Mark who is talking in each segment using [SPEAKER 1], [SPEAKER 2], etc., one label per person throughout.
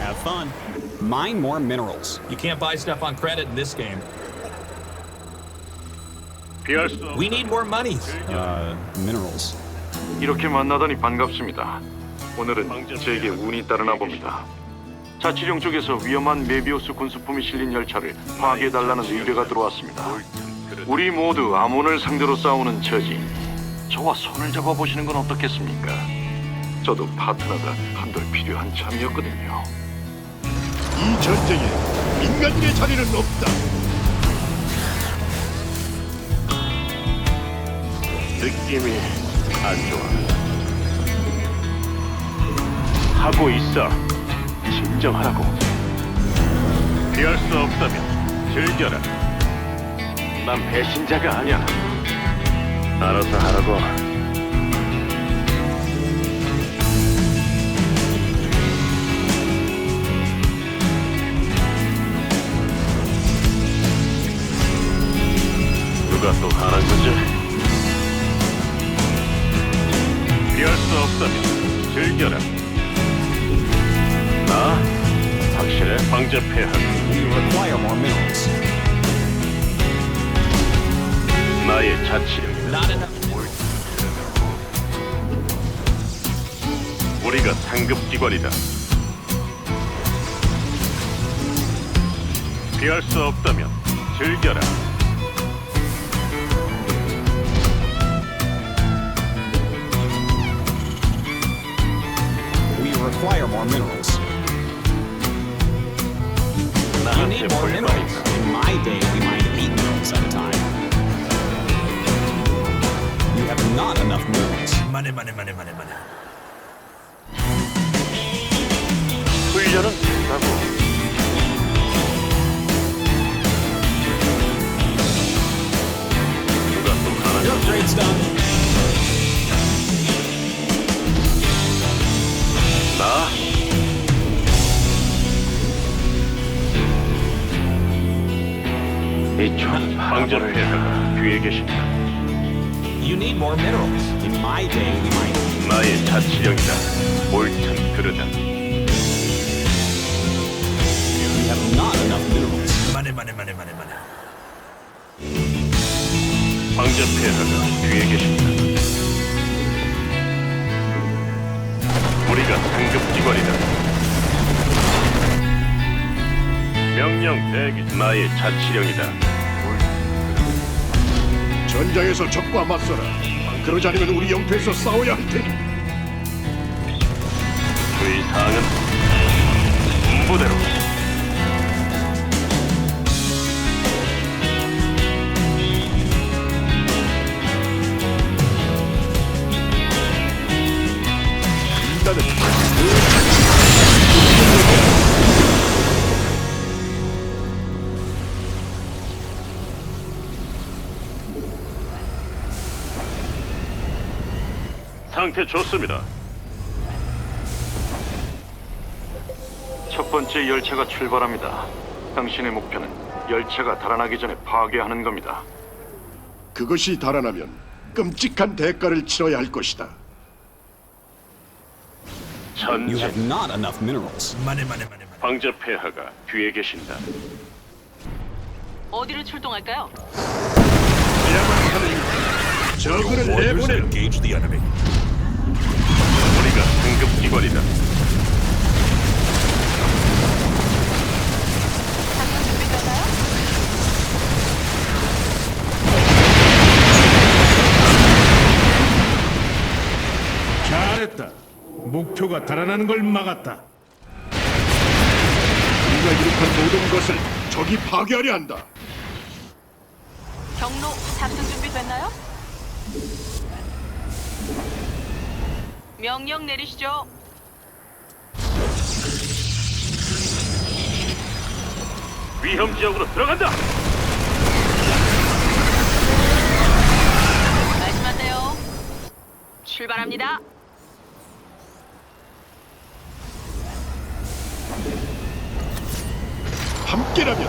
[SPEAKER 1] Have fun. Mine more minerals.
[SPEAKER 2] You can't buy stuff on credit in this game. We need more money.
[SPEAKER 1] Uh, minerals.
[SPEAKER 3] 이렇게 만나다니 반갑습니다. 오늘은 제게 운이 따르나 봅니다. 자치령 쪽에서 위험한 메비우스 군수품이 실린 열차를 파괴해달라는 의뢰가 들어왔습니다. 우리 모두 아몬을 상대로 싸우는 처지. 저와 손을 잡아보시는 건 어떻겠습니까? 저도 파트너가 한돌 필요한 참이었거든요.
[SPEAKER 4] 이 전쟁에 인간의 자리는 없다. 느낌이 안 좋아. 하고 있어. 진정하라고. 피할 수 없다면 즐겨라. 난 배신자가 아니야. 알아서 하라고. 누가 또 하는 거지? 피할 수 없다면 즐겨라. 나 확실해 폐하.
[SPEAKER 1] We require more minerals.
[SPEAKER 4] 나의 자치령이다.
[SPEAKER 2] Not enough.
[SPEAKER 4] 우리가 상급 기관이다. 피할 수 없다면 즐겨라.
[SPEAKER 1] acquire more minerals.
[SPEAKER 2] You need more minerals.
[SPEAKER 1] In my day, we mined eight minerals at a time. You have not enough minerals.
[SPEAKER 2] Money, money, money, money, money.
[SPEAKER 4] 계신다.
[SPEAKER 2] You need more minerals.
[SPEAKER 1] In my day, we mined.
[SPEAKER 4] 나의 자치령이다. 옳든 그르다.
[SPEAKER 1] We have not enough minerals.
[SPEAKER 2] Money, money, money, money, money.
[SPEAKER 4] 황제 폐하가 뒤에 계신다. 우리가 상급 기관이다. 명령 대기. 나의 자치령이다.
[SPEAKER 5] 전장에서 적과 맞서라. 그러지 않으면 우리 영토에서 싸워야 할 테니.
[SPEAKER 4] 주의 사항은 군부대로. 상태 좋습니다.
[SPEAKER 3] 첫 번째 열차가 출발합니다. 당신의 목표는 열차가 달아나기 전에 파괴하는 겁니다.
[SPEAKER 5] 그것이 달아나면 끔찍한 대가를 치러야 할 것이다.
[SPEAKER 1] You have not enough minerals.
[SPEAKER 2] Money, money, money, money.
[SPEAKER 4] 황제 폐하가 뒤에 계신다.
[SPEAKER 6] 어디로 출동할까요?
[SPEAKER 5] 적을 내보내.
[SPEAKER 2] engage the enemy.
[SPEAKER 4] 우리가 상급 기관이다.
[SPEAKER 6] 작전 준비 됐나요?
[SPEAKER 7] 잘했다. 목표가 달아나는 걸 막았다.
[SPEAKER 5] 우리가 이룩한 모든 것을 적이 파괴하려 한다.
[SPEAKER 6] 경로 작전 준비 됐나요? 명령 내리시죠.
[SPEAKER 4] 위험 지역으로 들어간다.
[SPEAKER 6] 말씀하세요. 출발합니다.
[SPEAKER 5] 함께라면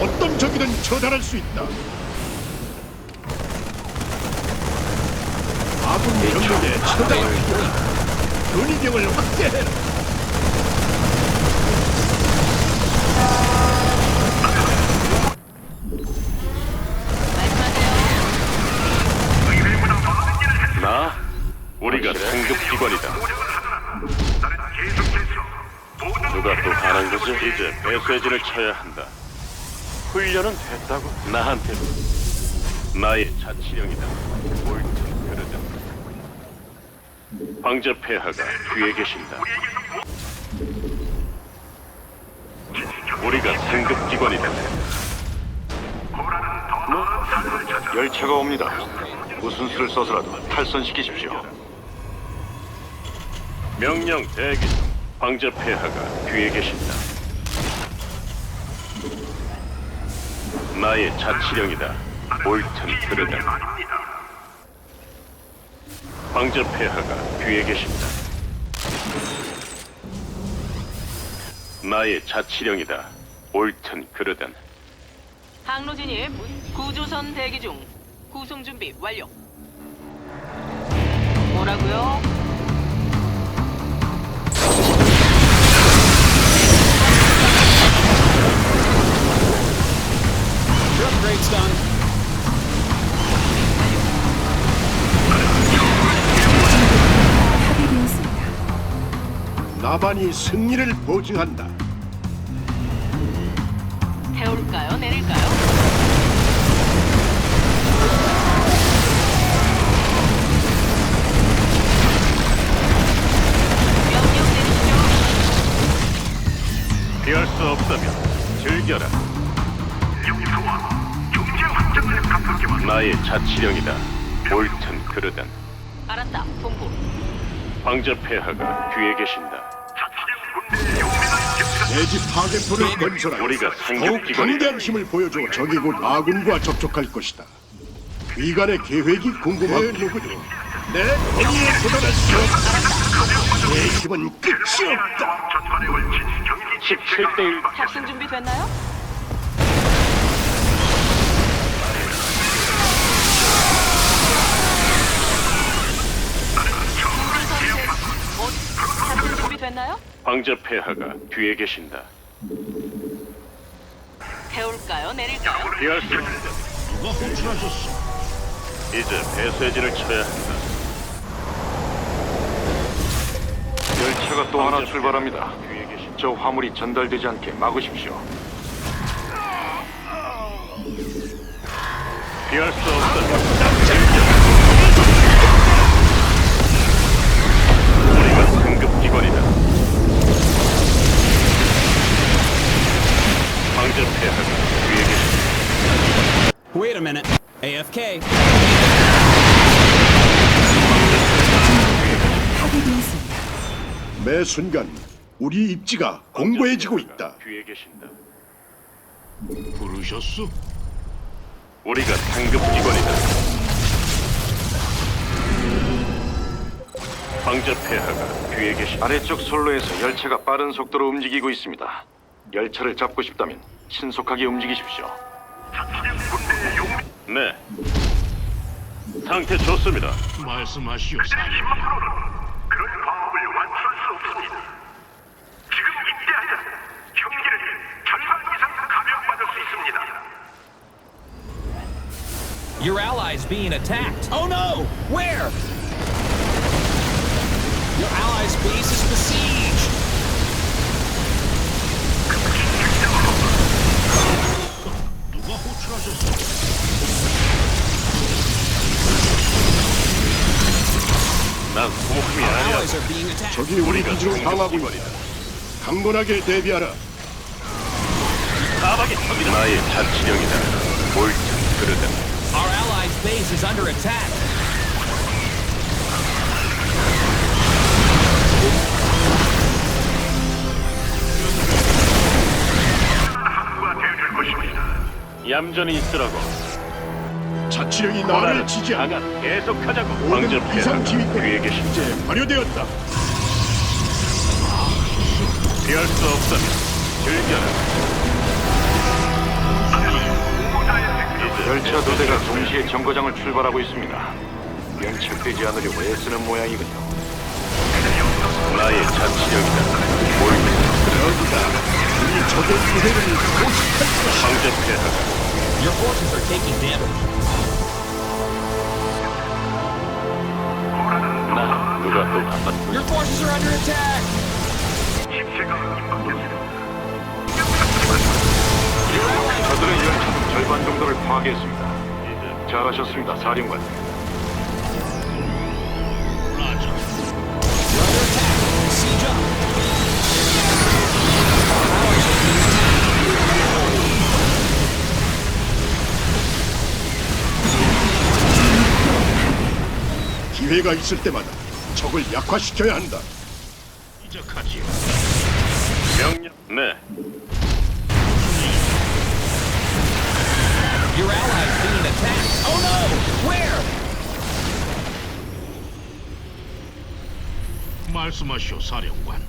[SPEAKER 5] 어떤 적이든 처단할 수 있다. 일종의 천당을 분위경을 확대해라.
[SPEAKER 4] 나 우리가 상급 기관이다. 누가 또 하는 거지? 이제 메시지를 쳐야 한다. 훈련은 됐다고 나한테는 나의 자치령이다. 옳다. 황제 폐하가 뒤에 계신다. 우리가 상급 기관이다.
[SPEAKER 3] 열차가 옵니다. 무슨 수를 써서라도 탈선시키십시오.
[SPEAKER 4] 명령 대기 중. 황제 폐하가 뒤에 계신다. 나의 자치령이다. 옳든 그르든. 황제 폐하가 뒤에 계신다. 나의 자치령이다. 옳든 그르든.
[SPEAKER 6] 항로 진입. 구조선 대기 중. 구송 준비 완료. 뭐라고요?
[SPEAKER 1] Your upgrade's done.
[SPEAKER 5] 나만이 승리를 보증한다.
[SPEAKER 6] 태울까요? 내릴까요? 명령 내리시죠.
[SPEAKER 4] 피할 수 없다면 즐겨라. 나의 자치령이다. 옳든 그르든.
[SPEAKER 6] 알았다. 본부.
[SPEAKER 4] 황제 폐하가 뒤에 계신다.
[SPEAKER 5] 내지 파괴포를 건설하여
[SPEAKER 4] 우리가 상급
[SPEAKER 5] 더욱
[SPEAKER 4] 기관이다.
[SPEAKER 5] 강대한 힘을 보여줘 적이 곧 아군과 접촉할 것이다. 위관의 계획이 궁금하고 누구도 내 권위에 도달할 수 없다. 내 힘은 끝이 없다.
[SPEAKER 4] 17대 1
[SPEAKER 6] 탑승 준비 됐나요? 됐나요?
[SPEAKER 4] 황제 폐하가 뒤에 계신다.
[SPEAKER 6] 태울까요? 내릴까요?
[SPEAKER 4] 피할 수 없다.
[SPEAKER 7] 누가 호출하셨어?
[SPEAKER 4] 이제 배쇄진을 쳐야 한다.
[SPEAKER 3] 열차가 또 하나 출발합니다.
[SPEAKER 4] 뒤에 계신다.
[SPEAKER 3] 저 화물이 전달되지 않게 막으십시오.
[SPEAKER 4] 피할 수 없다.
[SPEAKER 5] 매 순간 우리 입지가 공고해지고 있다.
[SPEAKER 4] 뒤에 계신다.
[SPEAKER 7] 부르셨어?
[SPEAKER 4] 우리가 상급 기관이다. 황제 폐하가 뒤에 계신다.
[SPEAKER 3] 아래쪽 선로에서 열차가 빠른 속도로 움직이고 있습니다. 열차를 잡고 싶다면 신속하게 움직이십시오.
[SPEAKER 4] 네. 상태 좋습니다.
[SPEAKER 7] 말씀하시오, 사령.
[SPEAKER 2] Your allies being attacked.
[SPEAKER 1] Oh no! Where? Your allies' base is besieged.
[SPEAKER 5] 적이 우리
[SPEAKER 4] 우리가
[SPEAKER 5] 기지로
[SPEAKER 4] 상급
[SPEAKER 5] 향하고 있다. 강건하게 대비하라.
[SPEAKER 4] 사박이 터지다. 나의 자치령이다. 옳든 그르든.
[SPEAKER 2] Our allies' base is under attack.
[SPEAKER 4] 얌전히 있으라고.
[SPEAKER 5] 자치령이 나를.
[SPEAKER 4] 강한 계속하자고.
[SPEAKER 5] 모든
[SPEAKER 4] 황제
[SPEAKER 5] 비상 지휘권
[SPEAKER 4] 뒤에 계신다.
[SPEAKER 5] 이제 발효되었다.
[SPEAKER 4] 피할 수 없다면 즐겨라.
[SPEAKER 3] 열차 두 대가 동시에 정거장을 출발하고 있습니다. 연착되지 않으려고 애쓰는 모양이군요.
[SPEAKER 4] 나의 자치령이다. 옳든
[SPEAKER 5] 여기다 우리 적의 부대를
[SPEAKER 4] 황제 폐하가
[SPEAKER 2] Your forces are taking damage.
[SPEAKER 4] 나 누가 또 바빴
[SPEAKER 2] Your forces are under attack!
[SPEAKER 3] 절반 정도를 파괴했습니다. 잘하셨습니다,
[SPEAKER 1] up.
[SPEAKER 5] 기회가 있을 때마다 적을 약화시켜야 한다.
[SPEAKER 7] 시작하지요.
[SPEAKER 4] 명령 네
[SPEAKER 2] Your allies being attacked!
[SPEAKER 1] Oh no! Where?
[SPEAKER 7] 말씀하시오, 사령관.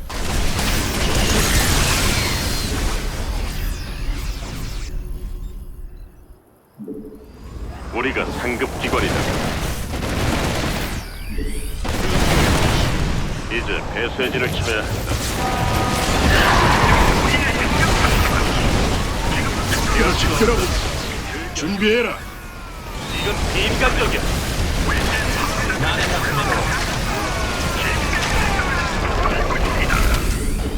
[SPEAKER 4] 우리가 상급 기관이다 이제 배쇄진을 쳐야 한다
[SPEAKER 5] 야, 지켜라. 준비해라.
[SPEAKER 4] 이건 비인간적이야
[SPEAKER 2] minerals.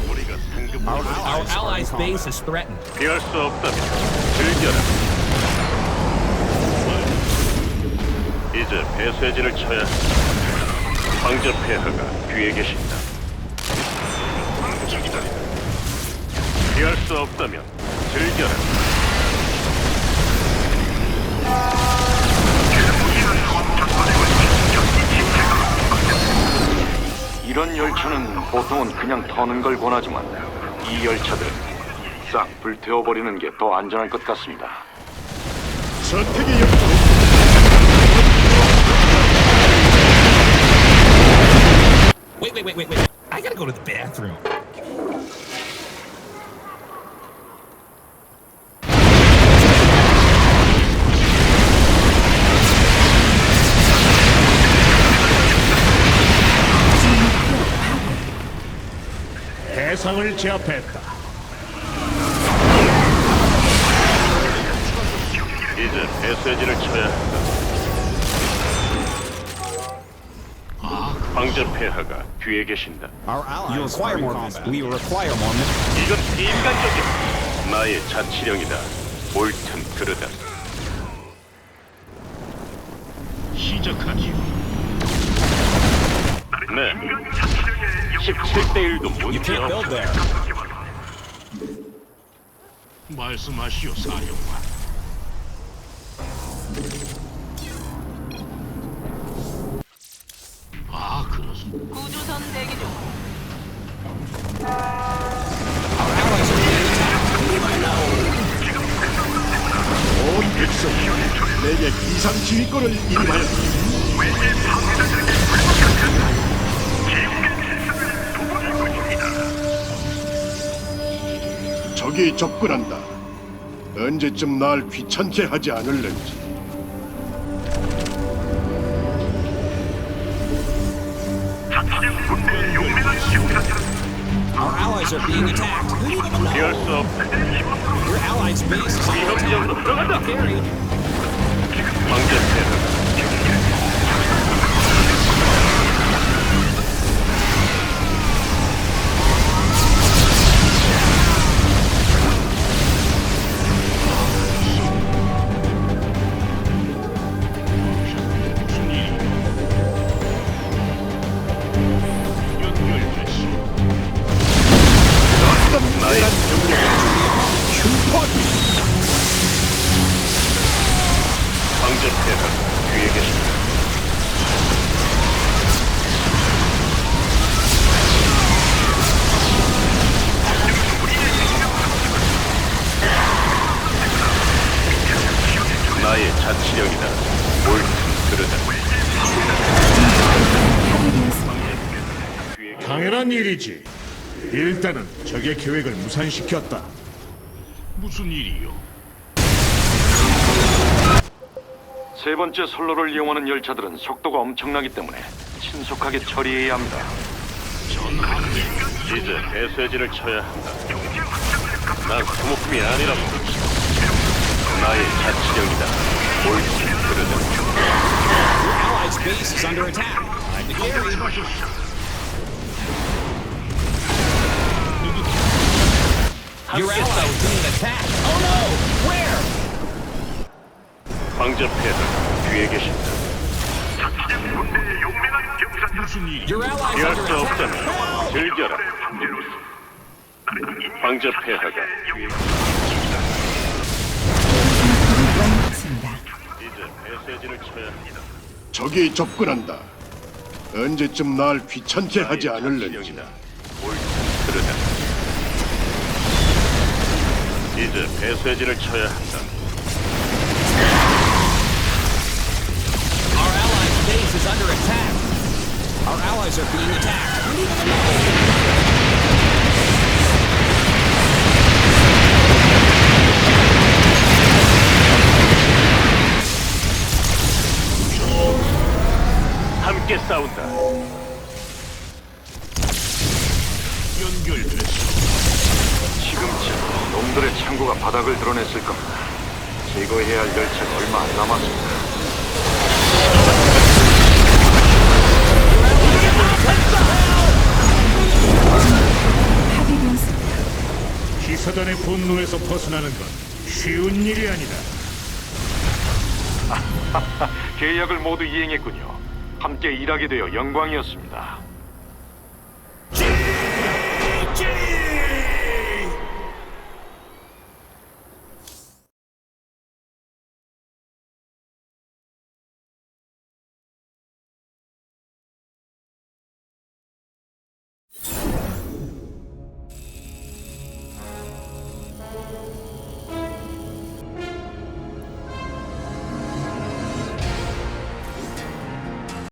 [SPEAKER 4] 우리가 상급
[SPEAKER 2] Our allies' base is threatened.
[SPEAKER 4] 피할 수 없다면 즐겨라 이제 배쇄진을 쳐야 한다 황제 폐하가 뒤에 계신다 피할 수 없다면 즐겨라
[SPEAKER 3] 이런 열차는 보통은 그냥 터는 걸 권하지만 이 열차들은 싹 불태워버리는 게 더 안전할 것 같습니다.
[SPEAKER 5] 선택의 역도
[SPEAKER 2] Wait, wait, wait, wait, wait. I gotta go to the bathroom.
[SPEAKER 7] 대상을 제압했다.
[SPEAKER 4] 이제 배쇄진을 쳐야 한다 황제 폐하가 뒤에 계신다
[SPEAKER 1] Our allies require more combat. We require more men.
[SPEAKER 4] 이건 비인간적이야 나의 자치령이다 옳든 그르다
[SPEAKER 7] 시작하지요.
[SPEAKER 4] 네 17대 1도
[SPEAKER 1] You can't build there.
[SPEAKER 7] 말씀하시오, 사령관. 아, 그렇습니다.
[SPEAKER 6] 구조선 대기 중.
[SPEAKER 5] 온 백성 내게 비상 지휘권을 임하였다. 적이 접근한다. 언제쯤 날 귀찮게 하지 않을는지.
[SPEAKER 1] Our allies are being attacked. Who do you even know?
[SPEAKER 4] 피할 수 없다
[SPEAKER 1] Your allies' base is under attack.
[SPEAKER 4] 위협적으로 들어간다
[SPEAKER 1] Carried.
[SPEAKER 4] 황제
[SPEAKER 7] 일이지. 일단은 적의 계획을 무산시켰다. 무슨 일이요?
[SPEAKER 3] 세 번째 선로를 이용하는 열차들은 속도가 엄청나기 때문에 신속하게 처리해야 합니다.
[SPEAKER 4] 이제 배쇄진을 쳐야 한다. 난 소모품이 아니라고. 나의
[SPEAKER 1] allies' base is under attack. I
[SPEAKER 2] to carry. Your ally is being attacked. Oh no! Where?
[SPEAKER 4] 황제 폐하가 뒤에 계신다.
[SPEAKER 8] 무슨 일이?
[SPEAKER 2] Your ally is
[SPEAKER 4] 피할
[SPEAKER 2] under
[SPEAKER 4] 수
[SPEAKER 2] attack.
[SPEAKER 4] 없다면 즐겨라. 황제 폐하가 뒤에
[SPEAKER 9] 완료했습니다.
[SPEAKER 4] 이제 배쇄진을 쳐야 합니다.
[SPEAKER 10] 적이 접근한다. 언제쯤 날 귀찮게 하지 않을는지.
[SPEAKER 4] 옳든 그르다. 이제 배쇄진을 쳐야 한다.
[SPEAKER 2] Our allies' base is under attack. Our allies are being attacked. We need them alone.
[SPEAKER 4] 함께 싸운다.
[SPEAKER 3] 창고가 바닥을 드러냈을 겁니다. 제거해야 할 열차가 얼마 안
[SPEAKER 9] 남았습니다.
[SPEAKER 8] 기사단의 분노에서 벗어나는 건 쉬운 일이 아니다.
[SPEAKER 3] 계약을 모두 이행했군요. 함께 일하게 되어 영광이었습니다.